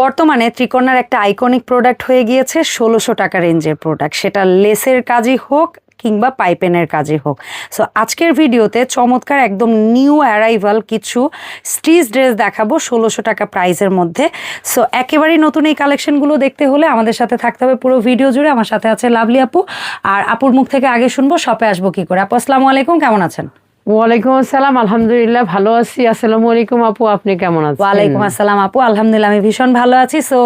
বর্তমানে ত্রিকোণার একটা iconic product হয়ে গিয়েছে, ষোলোশো টাকা রেঞ্জের প্রোডাক্ট সেটা লেসের কাজই হোক কিংবা পাইপেনের কাজে হোক। সো আজকের ভিডিওতে চমৎকার একদম নিউ অ্যারাইভাল কিছু স্টিচ ড্রেস দেখাবো ষোলোশো টাকা প্রাইসের মধ্যে। সো একেবারেই নতুন এই কালেকশনগুলো দেখতে হলে আমাদের সাথে থাকতে হবে পুরো ভিডিও জুড়ে। আমার সাথে আছে লাভলি আপু। আর আপুর মুখ থেকে আগে শুনব, শপে আসব কি করে। আপু, আসসালামু আলাইকুম, কেমন আছেন? ওয়ালাইকুম আসসালাম আলহামদুলিল্লাহ ভালো আছি। আসসালামু আলাইকুম আপু আপনি কেমন আছেন? ওয়ালাইকুম আসসালাম আপু আলহামদুলিল্লাহ আমি ভীষণ ভালো আছি। সো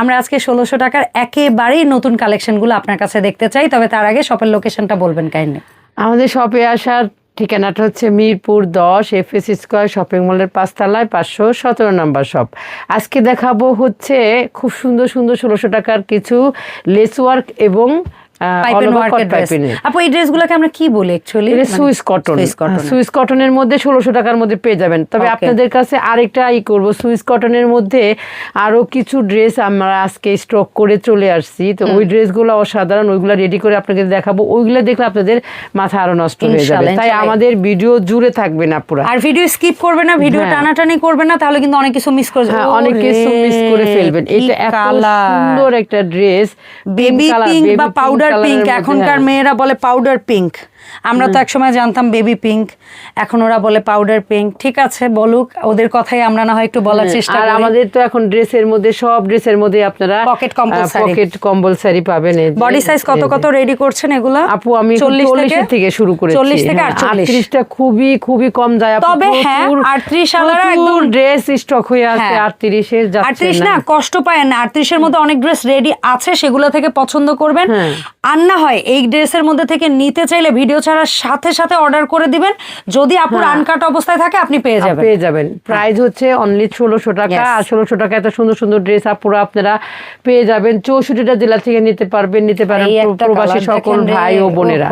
আমরা আজকে ষোলোশো টাকার একেবারেই নতুন কালেকশনগুলো আপনার কাছে দেখতে চাই তবে তার আগে শপের লোকেশনটা বলবেন কাইন্ডলি আমাদের শপে আসার ঠিকানাটা হচ্ছে মিরপুর দশ এফ এস স্কোয়ার শপিং মলের পাঁচতলায় পাঁচশো সতেরো নাম্বার শপ আজকে দেখাবো হচ্ছে খুব সুন্দর সুন্দর ষোলোশো টাকার কিছু লেস ওয়ার্ক এবং আপু এই ড্রেসগুলোকে আমরা কি বলি অ্যাকচুয়ালি সুইস কটন সুইস কটনের মধ্যে ষোলোশো টাকার মধ্যে পেয়ে যাবেন। তবে আপনাদের কাছে আরেকটা ই করব। সুইস কটনের মধ্যে আরও কিছু ড্রেস আমরা আজকে স্টক করে চলে আসছি। তো ওই ড্রেসগুলো অসাধারণ ওইগুলো রেডি করে আপনাকে দেখাবো। ওইগুলো দেখলে আপনাদের মাথা আরও নষ্ট হয়ে যাবে। তাই আমাদের ভিডিও জুড়ে থাকবে না পুরো আর ভিডিও স্কিপ করবে না ভিডিও হ্যাঁ। টানাটানি করবে না তাহলে কিন্তু অনেক কিছু মিস করে হ্যাঁ অনেক কিছু মিস করে ফেলবেন। এটা এত সুন্দর একটা ড্রেস বেবি পিঙ্ক বা পাউডার পিঙ্ক এখনকার মেয়েরা বলে পাউডার পিঙ্ক আমরা তো একসময় জানতাম বেবি পিঙ্ক এখন ওরা বলে পাউডার পিঙ্ক ঠিক আছে বলুক ওদের কথাই আমরা না হয় একটু বলার চেষ্টা হ্যাঁ, আর আমাদের তো এখন ড্রেসের মধ্যে সব ড্রেসের মধ্যে আপনারা Pocket compulsory। পকেট কম্পালসারি পাবেন বডি সাইজ কত কত রেডি করছেন এগুলো? আপু আমি চল্লিশ চল্লিশের থেকে শুরু করেছি। চল্লিশ থেকে আটচল্লিশ। আটত্রিশটা খুবই খুবই কম যায়। আপু তবে হ্যাঁ, 38 আলারা একদম- ড্রেস স্টক হয়ে আছে হ্যাঁ। আটত্রিশের যাচ্ছে আটত্রিশ না না। কষ্ট পায় না। আটত্রিশের মধ্যে অনেক ড্রেস রেডি আছে সেগুলো থেকে পছন্দ করবেন। হ্যাঁ। আর না হয় এই ড্রেসের মধ্যে থেকে নিতে চাইলে ভিডিও ছাড়ার সাথে সাথে অর্ডার করে দিবেন। যদি আপনার হ্যাঁ। আনকাট অবস্থায় থাকে আপনি পেয়ে যাবেন। পেয়ে যাবেন। প্রাইস হচ্ছে অনলি ষোলোশো টাকা। আর ষোলোশো টাকা এত সুন্দর সুন্দর ড্রেস আপুরা আপনারা পেয়ে যাবেন। চৌষট্টিটা জেলা থেকে নিতে পারবেন নিতে পারেন প্রবাসী সকল ভাই ও বোনেরা।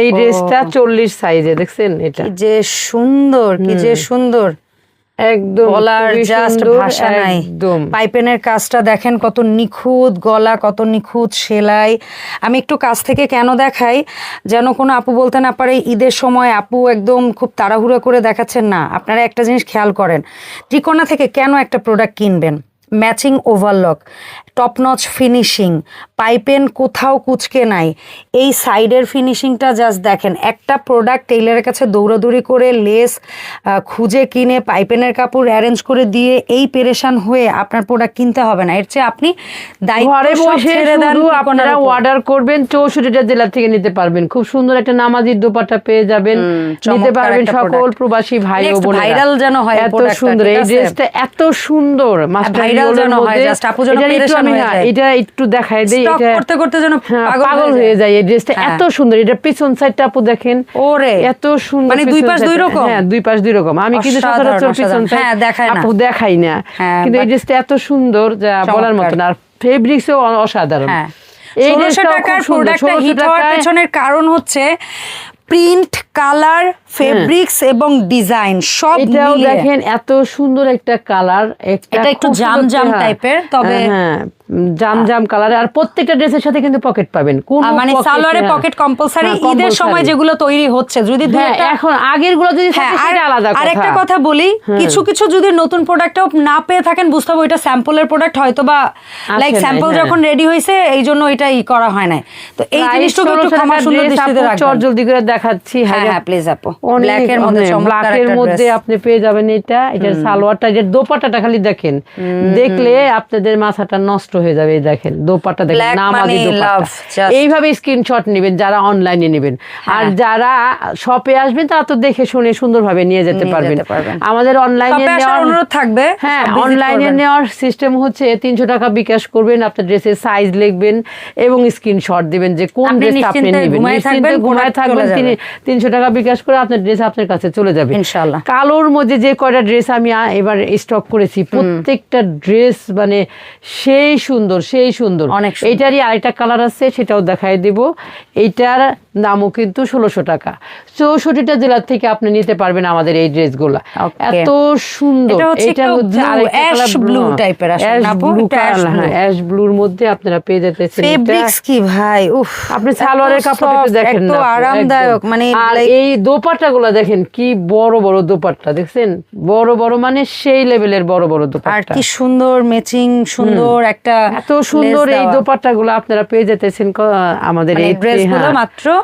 এই ড্রেসটা চল্লিশ সাইজে দেখছেন? এটা যে সুন্দর কি যে সুন্দর। একদম গলার জাস্ট ভাষা নাই। পাইপেনের কাজটা দেখেন কত নিখুঁত গলা কত নিখুঁত সেলাই। আমি একটু কাছ থেকে কেন দেখাই? যেন কোনো আপু বলতে না পারে ঈদের সময় আপু একদম খুব তাড়াহুড়ো করে দেখাচ্ছেন না আপনারা একটা জিনিস খেয়াল করেন। ত্রিকোণা থেকে কেন একটা প্রোডাক্ট কিনবেন? Matching overlock top notch finishing পাইপেন কোথাও কুচকে নাই। এই সাইডের ফিনিশিংটা জাস্ট দেখেন একটা প্রোডাক্ট টেইলারের কাছে দৌড়াদৌড়ি করে লেস খুঁজে কিনে পাইপেনের কাপড় অ্যারেঞ্জ করে দিয়ে এই পেরেশান হয়ে আপনার প্রোডাক্ট কিনতে হবে না। এর চেয়ে আপনি আপনারা অর্ডার করবেন চৌষট্টিটা জেলা থেকে নিতে পারবেন। খুব সুন্দর একটা নামাজির দোপাটা পেয়ে যাবেন। নিতে পারবেন সকল প্রবাসী ভাই ও Next বোনেরা। viral যেন হয় এত সুন্দর এই ড্রেসটা এত সুন্দর। মাস্টার ইয়েলোর যেন হয়। আপু যেন আমি হ্যাঁ, এটা একটু দেখাই দেই এটা করতে করতে যেন হ্যাঁ, পাগল হয়ে যায়। এই ড্রেসটা হ্যাঁ। এত সুন্দর এটা পিছন সাইডটা আপু দেখেন ওরে এত সুন্দর মানে দুই পাশ দুই রকম? হ্যাঁ দুই পাশ দুই রকম আমি কিন্তু সচরাচর পিছন side হ্যাঁ। আপু দেখাই না কিন্তু এই ড্রেসটা এত সুন্দর যা বলার চমৎকার। মতো না আর ফেব্রিক্সও অসাধারণ হ্যাঁ এই ষোলোশো খুব টাকার সুন্দর। প্রোডাক্টটা 1600 হিট হওয়ার পেছনের কারণ হচ্ছে প্রিন্ট কালার ফেব্রিক্স এবং ডিজাইন সব দেখেন এত সুন্দর একটা কালার একটা একটু জাম জাম টাইপের, তবে- হ্যাঁ জাম জাম কালার আর প্রত্যেকটা ড্রেসের সাথে কিন্তু পকেট পাবেন। কোন মানে সালোয়ারে পকেট কম্পালসারি হ্যাঁ, ঈদের সময় যেগুলো তৈরি হচ্ছে যদি হ্যাঁ একটা- এখন আগেরগুলো যদি হ্যাঁ থাকে সেটা আলাদা কথা। আরেকটা কথা বলি কিছু কিছু যদি নতুন প্রোডাক্টও না পেয়ে থাকেন বুঝতে হবে ওইটা স্যাম্পলের প্রোডাক্ট হয়তো বা লাইক স্যাম্পল হ্যাঁ। যখন রেডি এই জন্য এটা ই করা হয় না তো এই জিনিসটুকু একটু 1600 ক্ষমা সুন্দর দৃষ্টিতে আপু চট জলদি করে দেখাচ্ছি হ্যাঁ হ্যাঁ প্লিজ আপু। ব্ল্যাকের মধ্যে মধ্যে আপনি পেয়ে যাবেন এটা এটার সালোয়ারটা যে দোপাট্টাটা খালি দেখেন। দেখলে আপনাদের মাথাটা নষ্ট হয়ে যাবে এই দেখেন দোপাট্টা দেখেন নামাজি দোপাট্টা। এইভাবে স্ক্রিনশট নেবেন যারা অনলাইনে নেবেন। আর হ্যাঁ। যারা শপে আসবেন তারা তো দেখে শুনে সুন্দরভাবে নিয়ে যেতে পারবেন। আমাদের অনলাইনে অনুরোধ থাকবে হ্যাঁ অনলাইনে নেওয়ার সিস্টেম হচ্ছে তিনশো টাকা বিকাশ করবেন আপনার ড্রেসের সাইজ লিখবেন এবং স্ক্রিনশট দিবেন যে কোন ড্রেসটা আপনি নেবেন। নিশ্চিন্তে ঘুমায় থাকবেন তিনি তিনশো টাকা বিকাশ করে আপনার ড্রেস আপনার কাছে চলে যাবে। ইনশাআল্লাহ। কালোর মধ্যে যে কয়টা ড্রেস আমি এবার স্টক করেছি প্রত্যেকটা ড্রেস মানে সেই সুন্দর সেই সুন্দর। অনেক এটারই এইটারই আরেকটা কালার আছে সেটাও দেখাই দেব। এইটার দামও কিন্তু ষোলোশো টাকা। চৌষট্টিটা জেলার থেকে আপনি নিতে পারবেন আমাদের এই ড্রেসগুলো. এত সুন্দর। এটা। অ্যাশ ব্লুর মধ্যে আপনারা পেয়ে যেতেছেন ফেব্রিক্স কি ভাই? উফ আপনি সালোয়ারের এত কাপড় একটু soft, দেখেন না আরামদায়ক মানে আর এই দেখেন কি বড় বড় দোপাট্টা দেখছেন? বড় বড় মানে সেই লেভেলের বড় বড় আর কি সুন্দর ম্যাচিং সুন্দর একটা এত সুন্দর এই আপনারা পেয়ে যেতেছেন আমাদের মানে এই ড্রেসগুলো হ্যাঁ, মাত্র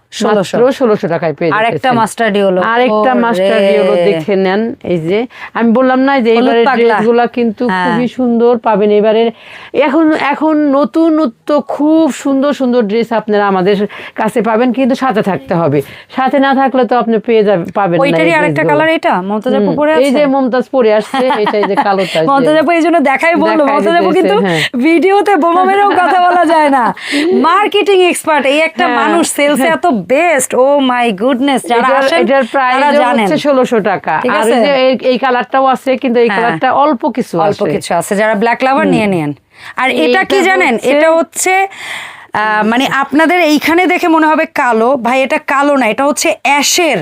ষোলোশো। টাকায় পেয়ে আর একটা যেতেছেন। মাস্টার্ড হলো। আরেকটা মাস্টার হলো দেখে নেন। এই যে আমি বললাম না যে এবারের ড্রেসগুলো কিন্তু হ্যাঁ। খুবই সুন্দর পাবেন। এবারের এখন এখন নতুনত্ব খুব সুন্দর সুন্দর ড্রেস আপনারা আমাদের কাছে পাবেন কিন্তু সাথে থাকতে হবে। সাথে না থাকলে তো আপনি পেয়ে যাবেন পাবেন না ওইটারই আরেকটা কালার এটা? মমতাজ আপু পরে এই যে মমতাজ পরে আসছে এটা এই যে কালোটা। মমতাজ আপু এই জন্য দেখাই বলল। মমতাজ আপু কিন্তু হ্যাঁ। ভিডিওতে বোমা মেরেও কথা বলা যায় না। মার্কেটিং এক্সপার্ট এই একটা হ্যাঁ। মানুষ সেলসে এত বেস্ট ও মাই গুডনেস যারা আসেন এটার প্রাইস হচ্ছে 1600 টাকা। আর? এই যে এই- এই কালারটাও আছে কিন্তু এই হ্যাঁ। কালারটা অল্প কিছু আছে। অল্প কিছু আছে যারা ব্ল্যাক লাভার নিয়ে নেন আর এটা কি জানেন? এটা হচ্ছে মানে আপনাদের এইখানে দেখে মনে হবে কালো ভাই এটা কালো না এটা হচ্ছে অ্যাশের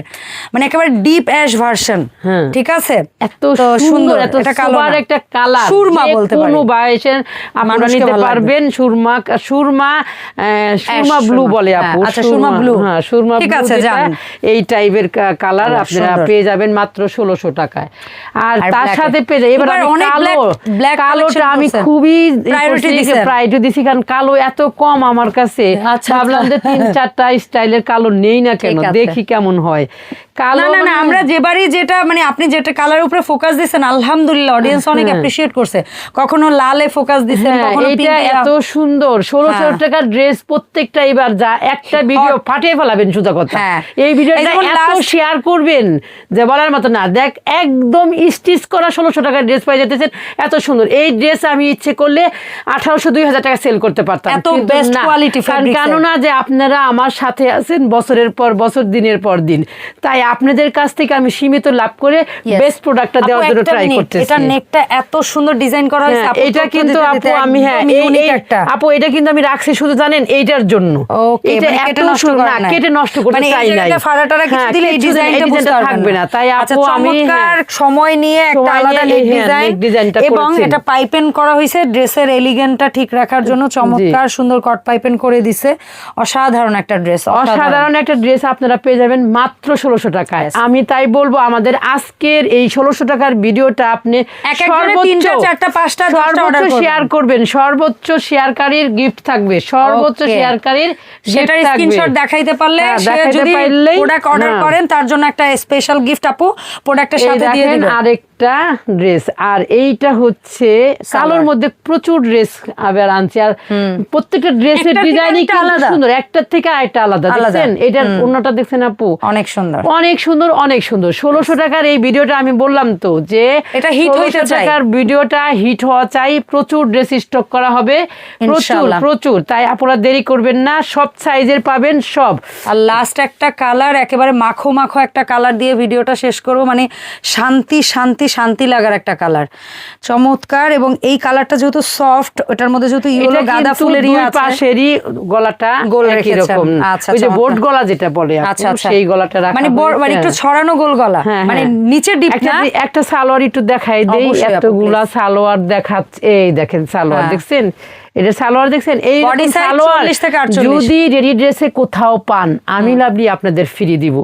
মানে একেবারে ডিপ অ্যাশ ভার্সন হ্যাঁ। ঠিক আছে এত সুন্দর এত কালো একটা কালার সুরমা বলতে পারি কোনো বয়সের আপনারা নিতে পারবেন সুরমা সুরমা সুরমা ব্লু। বলে হ্যাঁ, আপু আচ্ছা, সুরমা blue। হ্যাঁ সুরমা ঠিক আছে। এই টাইপের কালার আপনারা পেয়ে যাবেন মাত্র ষোলোশো টাকায় আর তার সাথে পেয়ে যাবেন এবার অনেক কালো কালোটা আমি খুবই। প্রায়োরিটি দিছি কারণ কালো এত কম আমার কাছে আচ্ছা, ভাবলাম যে তিন চারটা স্টাইলের কালো নেই না কেন? দেখি কেমন হয়। না না না মানে- আমরা যেবারই যেটা মানে আপনি যেটা কালার উপরে ফোকাস দিচ্ছেন আলহামদুলিল্লাহ অডিয়েন্স অনেক অ্যাপ্রিশিয়েট করছে। কখনো লালে ফোকাস দিচ্ছেন হ্যাঁ, কখনো এটা এত সুন্দর। ষোলোশো হ্যাঁ। টাকার ড্রেস প্রত্যেকটা এবার যা একটা ভিডিও ফাটিয়ে ফেলাবেন সুদা কথা। হ্যাঁ। এই ভিডিওটা এত শেয়ার করবেন যে বলার মতো না। দেখ একদম স্টিচ করা ষোলোশো টাকার ড্রেস পাই যেতেছেন এত সুন্দর। এই ড্রেস আমি ইচ্ছে করলে আঠারোশো দুই হাজার টাকা সেল করতে পারতাম। এত quality কারণ কেননা যে আপনারা আমার সাথে আছেন বছরের পর বছর দিনের পর দিন। তাই আপনাদের কাছ থেকে আমি সীমিত লাভ করে বেস্ট প্রোডাক্টটা দেওয়ার জন্য ট্রাই করতেছি। এটা নেকটা এত সুন্দর ডিজাইন করা হয়েছে হ্যাঁ, এটা কিন্তু আপু আমি হ্যাঁ আপু এটা কিন্তু আমি রাখছি শুধু জানেন এইটার জন্য। Okay, এটা মানে এত নষ্ট সুন্দর করা না কেটে নষ্ট করতে মানে চাই নাই। জায়গাতে ফাড়া টাড়া কিছু হ্যাঁ, দিলে এই ডিজাইনটা বুঝতে থাকবে না। তাই আচ্ছা, আপু আমি চমৎকার হ্যাঁ, সময় নিয়ে একটা আলাদা নেক হ্যাঁ, ডিজাইন এবং এটা পাইপেন করা হয়েছে ড্রেসের এলিগেন্টটা ঠিক রাখার জন্য চমৎকার সুন্দর কট পাইপেন করে দিছে। অসাধারণ একটা ড্রেস অসাধারণ। একটা ড্রেস আপনারা পেয়ে যাবেন মাত্র ষোলোশো টাকায়। আমি তাই বলব আমাদের আজকের এই ষোলোশো টাকার ভিডিওটা আপনি সর্বোচ্চ শেয়ার করবেন। সর্বোচ্চ শেয়ারকারীর গিফট থাকবে সর্বোচ্চ শেয়ারকারীর সেটার স্ক্রিনশট দেখাইতে পারলে হ্যাঁ, সে দেখাইতে যদি প্রোডাক্ট অর্ডার। করেন তার জন্য একটা স্পেশাল গিফট আপু প্রোডাক্টের সাথে দিয়ে দিবেন। আরেকটা ড্রেস আর এইটা হচ্ছে কালোর মধ্যে প্রচুর ড্রেস আবার আনছে আর প্রত্যেকটা ড্রেসের ডিজাইনই আলাদা। সুন্দর একটার থেকে আরেকটা আলাদা আলাদা। দেখছেন? এটার অন্যটা দেখছেন আপু? অনেক সুন্দর। অনেক সুন্দর অনেক সুন্দর। ষোলোশো টাকার এই ভিডিওটা আমি বললাম তো যে এটা 1600 হইতে টাকার ভিডিওটা হিট হওয়া চাই। প্রচুর ড্রেস স্টক করা হবে। প্রচুর প্রচুর। তাই আপনারা দেরি করবেন না সব সাইজের পাবেন সব। আর লাস্ট একটা কালার একেবারে মাখো মাখো একটা কালার দিয়ে ভিডিওটা শেষ করব। মানে শান্তি শান্তি শান্তি লাগার একটা কালার চমৎকার এবং এই কালারটা যেহেতু সফট ওটার মধ্যে যেহেতু ইয়েলো গাঁদা ফুলের ইয়ে আছে। পাশেরই গলাটা গোল। রকম। আচ্ছা, ওই যে। বোট গলা যেটা বলে আচ্ছা আচ্ছা। সেই গলাটা রাখা মানে বড়- মানে একটু ছড়ানো গোল গলা। হ্যাঁ, মানে হ্যাঁ। নিচে ডিপ একটা না? একটা সালোয়ার একটু দেখাই দেই এতগুলা সালোয়ার দেখাচ্ছে এই দেখেন সালোয়ার হ্যাঁ। দেখছেন? এটা সালোয়ার দেখছেন এই Body রকম size সালোয়ার 40 থেকে 48 যদি রেডি ড্রেসে কোথাও পান আমি লাভলি আপনাদের ফ্রি দিব।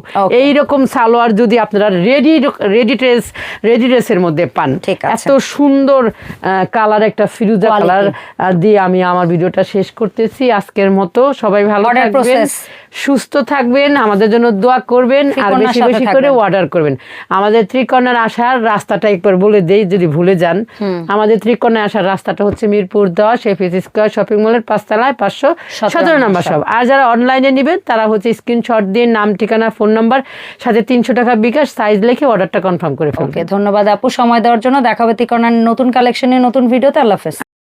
এই রকম সালোয়ার যদি আপনারা রেডি রেডি ড্রেস রেডি ড্রেসের মধ্যে পান এত সুন্দর কালার একটা ফিরুজা কালার দিয়ে আমি আমার ভিডিওটা শেষ করতেছি। আজকের মতো সবাই ভালো থাকবেন সুস্থ থাকবেন আমাদের জন্য দোয়া করবেন আর বেশি বেশি করে অর্ডার করবেন। আমাদের ত্রিকন্যার আসার রাস্তাটা একবার বলে দেই যদি ভুলে যান। আমাদের ত্রিকন্যায় আসার রাস্তাটা হচ্ছে মিরপুর দশ এফএস স্কোয়ার শপিং মলের পাঁচতলায় পাঁচশো সতেরো নম্বর সব আর যারা অনলাইনে নেবেন তারা হচ্ছে স্ক্রিনশট দিয়ে নাম ঠিকানা ফোন নাম্বার সাথে তিনশো টাকা বিকাশ সাইজ লিখে অর্ডারটা কনফার্ম করে ফেলবে ধন্যবাদ আপু। সময় দেওয়ার জন্য দেখাবে তিকর্ণার নতুন কালেকশনে নতুন ভিডিওতে আল্লাহ হাফেজ।